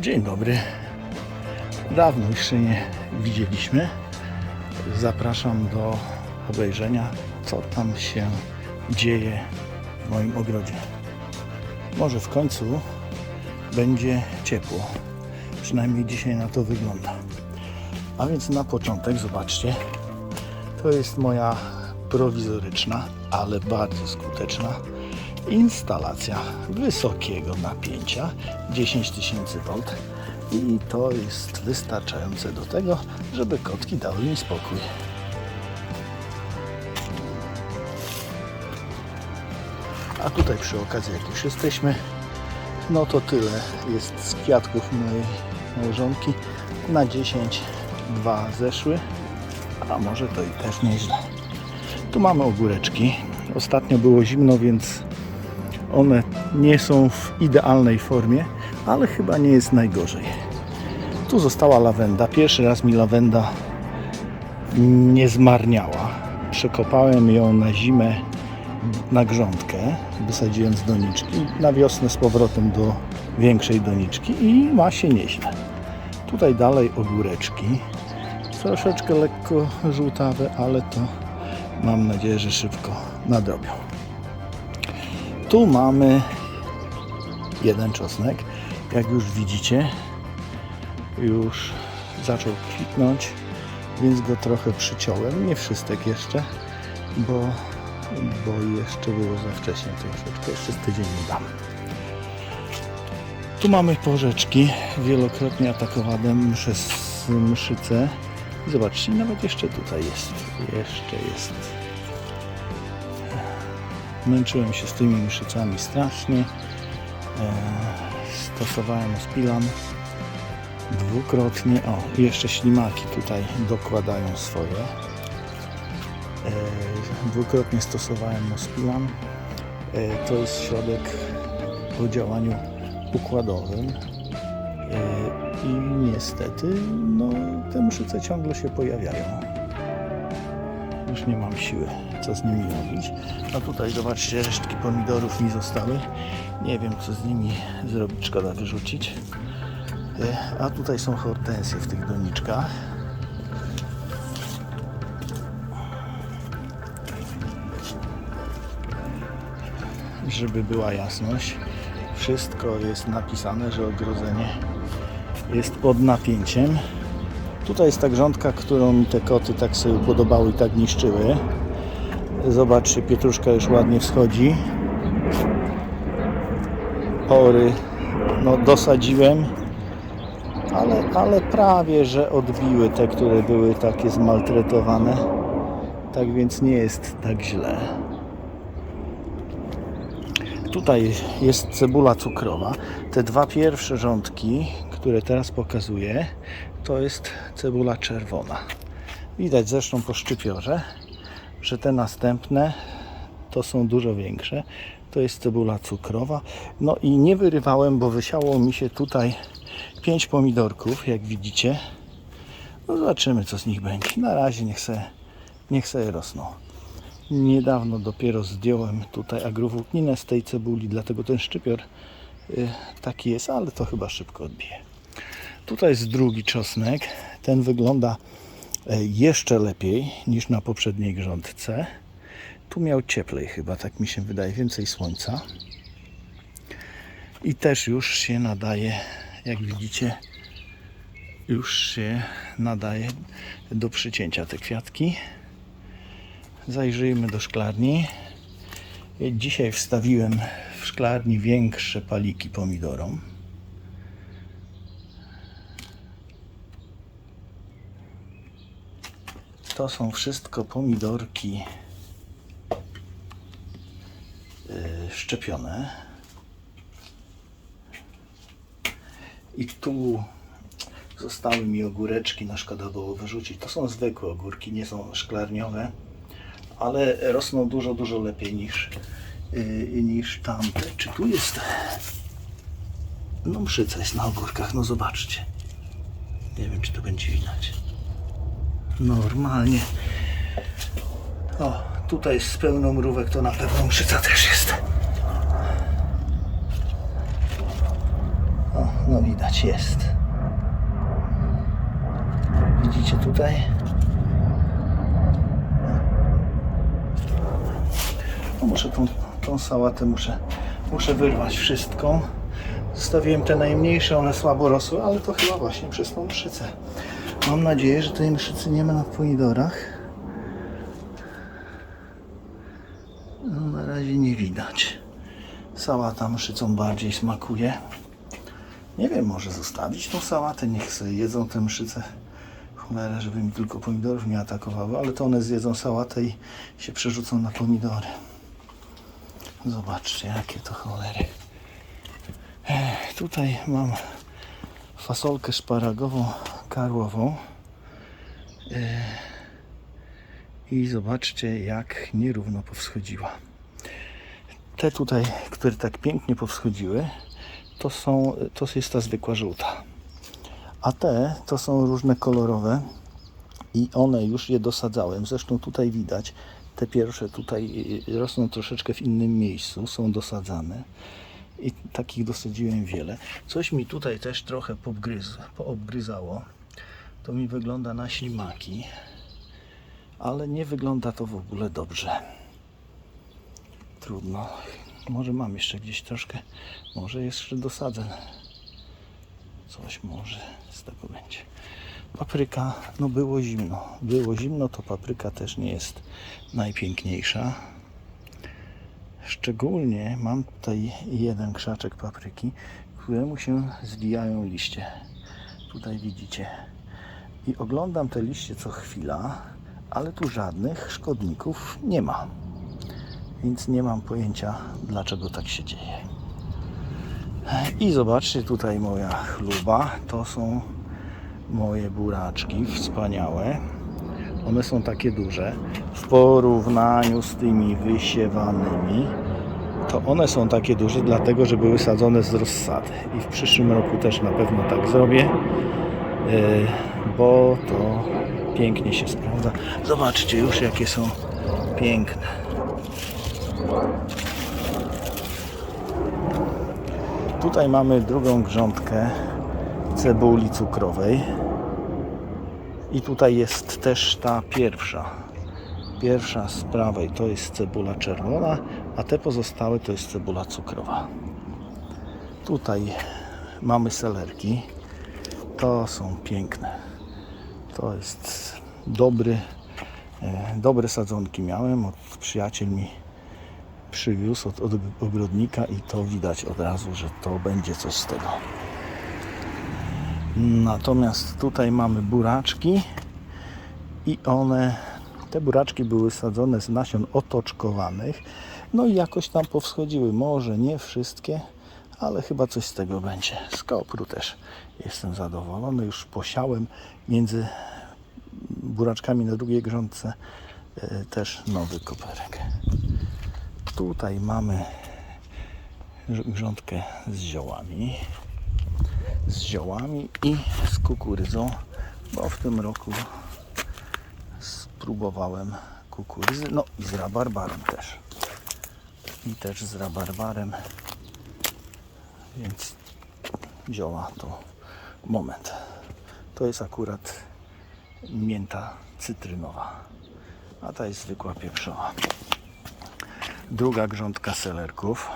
Dzień dobry. Dawno już się nie widzieliśmy. Zapraszam do obejrzenia, co tam się dzieje w moim ogrodzie. Może w końcu będzie ciepło. Przynajmniej dzisiaj na to wygląda. A więc na początek zobaczcie, to jest moja prowizoryczna, ale bardzo skuteczna instalacja wysokiego napięcia 10 tysięcy V i to jest wystarczające do tego, żeby kotki dały mi spokój. A tutaj przy okazji, jak już jesteśmy, no to tyle jest z kwiatków mojej małżonki. Na 10 dwa zeszły, a może to i też nieźle. Tu mamy ogóreczki. Ostatnio było zimno, więc one nie są w idealnej formie, ale chyba nie jest najgorzej. Tu została lawenda. Pierwszy raz mi lawenda nie zmarniała. Przekopałem ją na zimę na grządkę, wysadziłem z doniczki, na wiosnę z powrotem do większej doniczki i ma się nieźle. Tutaj dalej ogóreczki. Troszeczkę lekko żółtawe, ale to mam nadzieję, że szybko nadrobią. Tu mamy jeden czosnek. Jak już widzicie, już zaczął kwitnąć, więc go trochę przyciąłem. Nie wszystek jeszcze, bo, bo jeszcze było za wcześnie troszeczkę. Jeszcze z tydzień dam. Tu mamy porzeczki, wielokrotnie atakowane przez mszyce. Zobaczcie, nawet jeszcze tutaj jest. Jeszcze jest. Męczyłem się z tymi mszycami strasznie. E, stosowałem ospilan dwukrotnie. O, jeszcze ślimaki tutaj dokładają swoje. E, dwukrotnie stosowałem ospilan. E, to jest środek o działaniu układowym. I niestety, no, te mszyce ciągle się pojawiają. Już nie mam siły, co z nimi robić. A tutaj zobaczcie, resztki pomidorów mi zostały. Nie wiem, co z nimi zrobić, szkoda wyrzucić. E, A tutaj są hortensje w tych doniczkach. Żeby była jasność, wszystko jest napisane, że ogrodzenie jest pod napięciem. Tutaj jest ta grządka, którą te koty tak sobie podobały i tak niszczyły. Zobaczcie, pietruszka już ładnie wschodzi. Pory no, dosadziłem, ale, ale prawie, że odbiły te, które były takie zmaltretowane. Tak więc nie jest tak źle. Tutaj jest cebula cukrowa. Te dwa pierwsze rządki, które teraz pokazuję, to jest cebula czerwona. Widać zresztą po szczypiorze, że te następne to są dużo większe. To jest cebula cukrowa. No i nie wyrywałem, bo wysiało mi się tutaj pięć pomidorków, jak widzicie. No zobaczymy, co z nich będzie. Na razie niech se, niech se rosną. Niedawno dopiero zdjąłem tutaj agrowłókninę z tej cebuli, dlatego ten szczypior y, taki jest, ale to chyba szybko odbije. Tutaj jest drugi czosnek. Ten wygląda jeszcze lepiej niż na poprzedniej grządce. Tu miał cieplej chyba, tak mi się wydaje, więcej słońca. I też już się nadaje, jak widzicie, już się nadaje do przycięcia te kwiatki. Zajrzyjmy do szklarni. Dzisiaj wstawiłem w szklarni większe paliki pomidorom. To są wszystko pomidorki yy, szczepione. I tu zostały mi ogóreczki, no szkoda było wyrzucić. To są zwykłe ogórki, nie są szklarniowe, ale rosną dużo, dużo lepiej niż, yy, niż tamte. Czy tu jest... No mszyca jest na ogórkach, no zobaczcie. Nie wiem, czy to będzie widać. Normalnie. O, tutaj jest z pełną mrówek, to na pewno mszyca też jest. O, no widać. widać, jest. Widzicie tutaj? No muszę tą, tą sałatę muszę, muszę wyrwać wszystką. Zostawiłem te najmniejsze, one słabo rosły, ale to chyba właśnie przez tą mszycę. Mam nadzieję, że tej mszycy nie ma na pomidorach. No, na razie nie widać. Sałata mszycą bardziej smakuje. Nie wiem, może zostawić tą sałatę, niech sobie jedzą te mszyce. Cholera, żeby mi tylko pomidorów nie atakowały, ale to one zjedzą sałatę i się przerzucą na pomidory. Zobaczcie, jakie to cholery. Ech, tutaj mam fasolkę szparagową karłową. Ech, I zobaczcie, jak nierówno powschodziła. Te tutaj, które tak pięknie powschodziły, to, są, to jest ta zwykła żółta. A te to są różne kolorowe i one już je dosadzałem. Zresztą tutaj widać, te pierwsze tutaj y, rosną troszeczkę w innym miejscu, są dosadzane. I takich dosadziłem wiele. Coś mi tutaj też trochę poobgryz, poobgryzało. To mi wygląda na ślimaki, ale nie wygląda to w ogóle dobrze. Trudno. Może mam jeszcze gdzieś troszkę. Może jeszcze dosadzę. Coś może z tego będzie. Papryka, no było zimno. Było zimno, to papryka też nie jest najpiękniejsza. Szczególnie mam tutaj jeden krzaczek papryki, któremu się zwijają liście. Tutaj widzicie. I oglądam te liście co chwila, ale tu żadnych szkodników nie ma. Więc nie mam pojęcia, dlaczego tak się dzieje. I zobaczcie, tutaj moja chluba. To są moje buraczki wspaniałe. One są takie duże. W porównaniu z tymi wysiewanymi, to one są takie duże, dlatego że były sadzone z rozsady. I w przyszłym roku też na pewno tak zrobię, bo to pięknie się sprawdza. Zobaczcie już, jakie są piękne. Tutaj mamy drugą grządkę cebuli cukrowej. I tutaj jest też ta pierwsza. Pierwsza z prawej to jest cebula czerwona, a te pozostałe to jest cebula cukrowa. Tutaj mamy selerki. To są piękne. To jest dobry, e, dobre sadzonki miałem. Od przyjaciel mi przywiózł od, od ogrodnika i to widać od razu, że to będzie coś z tego. Natomiast tutaj mamy buraczki i one, te buraczki były sadzone z nasion otoczkowanych. No i jakoś tam powschodziły. Może nie wszystkie, ale chyba coś z tego będzie. Z kopru też jestem zadowolony. Już posiałem między buraczkami na drugiej grządce e, też nowy koperek. Tutaj mamy grządkę z ziołami z ziołami i z kukurydzą, bo w tym roku spróbowałem kukurydzy, no i z rabarbarem też. I też z rabarbarem, więc zioła to moment. To jest akurat mięta cytrynowa, a ta jest zwykła pieprzowa. Druga grządka selerków.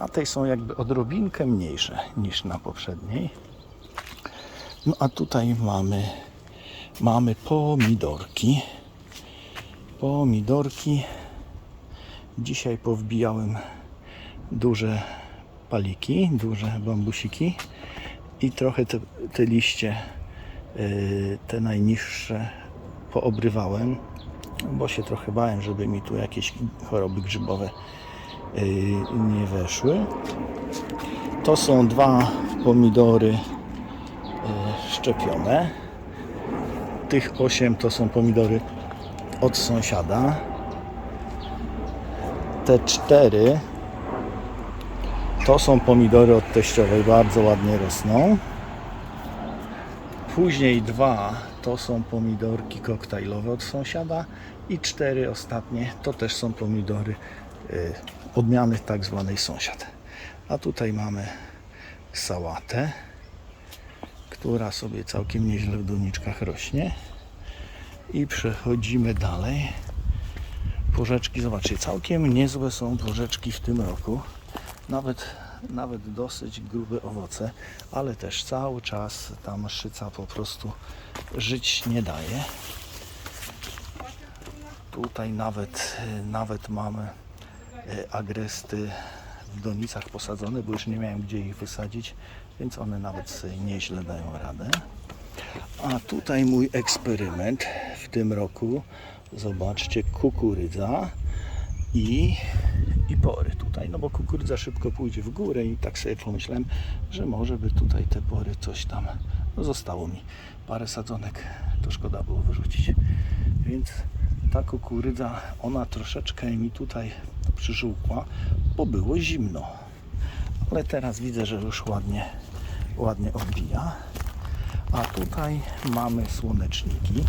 Na tej są jakby odrobinkę mniejsze niż na poprzedniej. No a tutaj mamy, mamy pomidorki. Pomidorki. Dzisiaj powbijałem duże paliki, duże bambusiki i trochę te, te liście, yy, te najniższe poobrywałem, bo się trochę bałem, żeby mi tu jakieś choroby grzybowe yy, nie weszły. To są dwa pomidory yy, szczepione. Tych 8 to są pomidory od sąsiada. Te cztery to są pomidory od teściowej, bardzo ładnie rosną. Później dwa to są pomidorki koktajlowe od sąsiada i cztery ostatnie to też są pomidory y, odmiany tak zwanej sąsiad. A tutaj mamy sałatę, która sobie całkiem nieźle w doniczkach rośnie. I przechodzimy dalej. Porzeczki, zobaczcie, całkiem niezłe są porzeczki w tym roku. Nawet, nawet dosyć grube owoce, ale też cały czas ta mszyca po prostu żyć nie daje. Tutaj nawet, nawet mamy e, agresty w donicach posadzone, bo już nie miałem gdzie ich wysadzić, więc one nawet nieźle dają radę. A tutaj mój eksperyment w tym roku. Zobaczcie, kukurydza i, i pory tutaj. No bo kukurydza szybko pójdzie w górę i tak sobie pomyślałem, że może by tutaj te pory coś tam no zostało mi. Parę sadzonek to szkoda było wyrzucić. Więc ta kukurydza, ona troszeczkę mi tutaj przyżółkła, bo było zimno. Ale teraz widzę, że już ładnie, ładnie odbija. A tutaj mamy słoneczniki.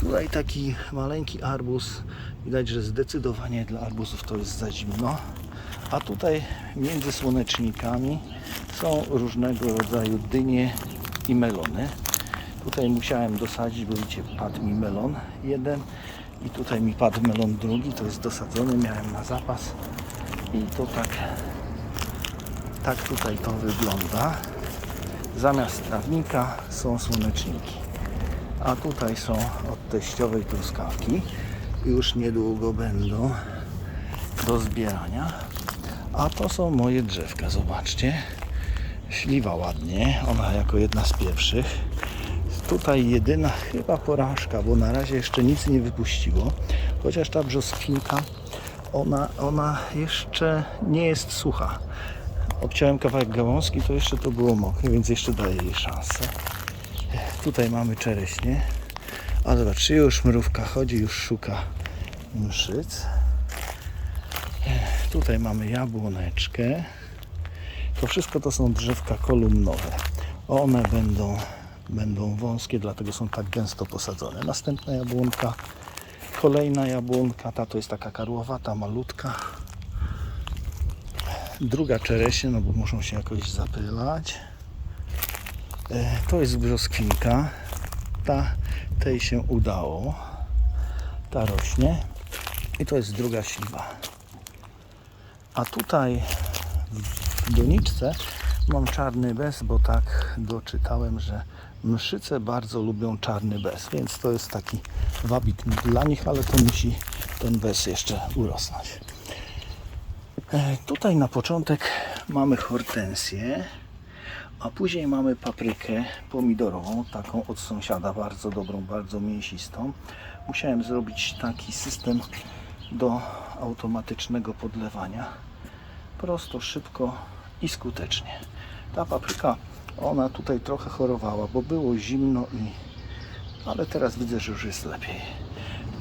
Tutaj taki maleńki arbuz. Widać, że zdecydowanie dla arbuzów to jest za zimno. A tutaj między słonecznikami są różnego rodzaju dynie i melony. Tutaj musiałem dosadzić, bo widzicie, padł mi melon jeden i tutaj mi padł melon drugi, to jest dosadzony, miałem na zapas i to tak, tak tutaj to wygląda. Zamiast trawnika są słoneczniki. A tutaj są od teściowej truskawki. Już niedługo będą do zbierania. A to są moje drzewka, zobaczcie. Śliwa ładnie, ona jako jedna z pierwszych. Tutaj jedyna chyba porażka, bo na razie jeszcze nic nie wypuściło. Chociaż ta brzoskwinka, ona, ona jeszcze nie jest sucha. Obciąłem kawałek gałązki, to jeszcze to było mokre, więc jeszcze daję jej szansę. Tutaj mamy czereśnie. A zobaczcie, już mrówka chodzi, już szuka mszyc. Tutaj mamy jabłoneczkę. To wszystko to są drzewka kolumnowe. One będą, będą wąskie, dlatego są tak gęsto posadzone. Następna jabłonka, kolejna jabłonka, ta to jest taka karłowata, malutka. Druga czereśnie, no bo muszą się jakoś zapylać. E, To jest brzoskwinka. Ta, tej się udało. Ta rośnie. I to jest druga śliwa. A tutaj w doniczce mam czarny bez, bo tak doczytałem, że mszyce bardzo lubią czarny bez, więc to jest taki wabik dla nich, ale to musi ten bez jeszcze urosnąć. E, Tutaj na początek mamy hortensję, a później mamy paprykę pomidorową, taką od sąsiada, bardzo dobrą, bardzo mięsistą. Musiałem zrobić taki system do automatycznego podlewania. Prosto, szybko i skutecznie. Ta papryka, ona tutaj trochę chorowała, bo było zimno i... Ale teraz widzę, że już jest lepiej.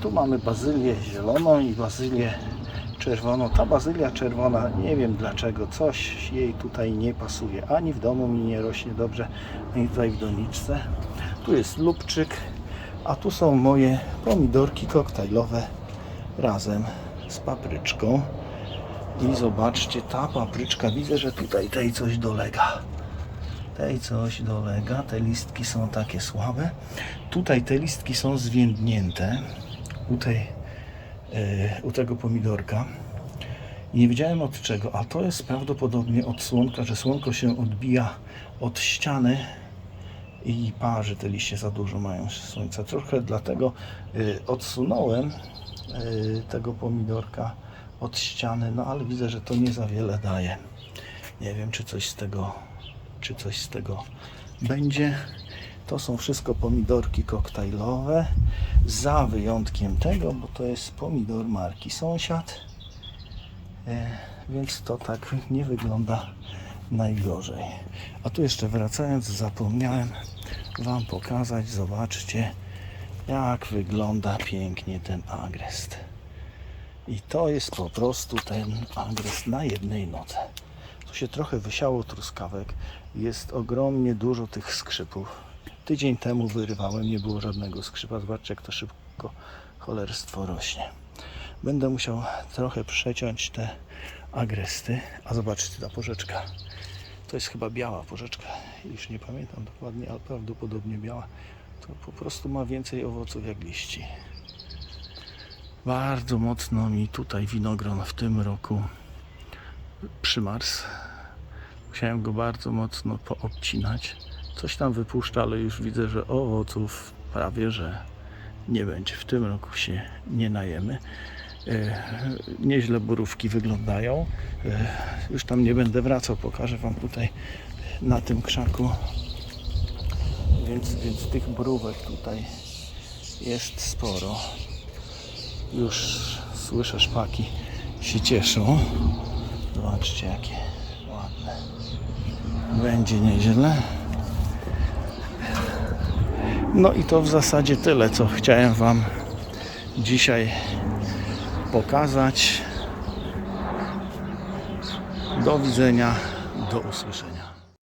Tu mamy bazylię zieloną i bazylię czerwoną. Ta bazylia czerwona, nie wiem dlaczego, coś jej tutaj nie pasuje. Ani w domu mi nie rośnie dobrze, ani tutaj w doniczce. Tu jest lubczyk, a tu są moje pomidorki koktajlowe razem z papryczką. I zobaczcie, ta papryczka, widzę, że tutaj tej coś dolega. Tej coś dolega, te listki są takie słabe. Tutaj te listki są zwiędnięte. U tej u tego pomidorka. Nie wiedziałem od czego, a to jest prawdopodobnie od słonka, że słonko się odbija od ściany i parzy te liście za dużo mają słońca. Trochę dlatego y, odsunąłem y, tego pomidorka od ściany, no ale widzę, że to nie za wiele daje. Nie wiem, czy coś z tego, czy coś z tego będzie. To są wszystko pomidorki koktajlowe, za wyjątkiem tego, bo to jest pomidor marki Sąsiad, e, więc to tak nie wygląda najgorzej. A tu jeszcze wracając, zapomniałem Wam pokazać, zobaczcie, jak wygląda pięknie ten agrest. I to jest po prostu ten agrest na jednej nodze. Tu się trochę wysiało truskawek. Jest ogromnie dużo tych skrzypów. Tydzień temu wyrywałem, nie było żadnego skrzypa. Zobaczcie, jak to szybko cholerstwo rośnie. Będę musiał trochę przeciąć te agresty. A zobaczcie, ta porzeczka. To jest chyba biała porzeczka. Już nie pamiętam dokładnie, ale prawdopodobnie biała. To po prostu ma więcej owoców jak liści. Bardzo mocno mi tutaj winogron w tym roku przymarzł. Musiałem go bardzo mocno poobcinać. Coś tam wypuszcza, ale już widzę, że owoców prawie że nie będzie. W tym roku się nie najemy. E, Nieźle borówki wyglądają. E, Już tam nie będę wracał, pokażę Wam tutaj na tym krzaku. Więc, więc tych borówek tutaj jest sporo. Już słyszę szpaki się cieszą. Zobaczcie jakie ładne. Będzie nieźle. No i to w zasadzie tyle, co chciałem Wam dzisiaj pokazać. Do widzenia, do usłyszenia.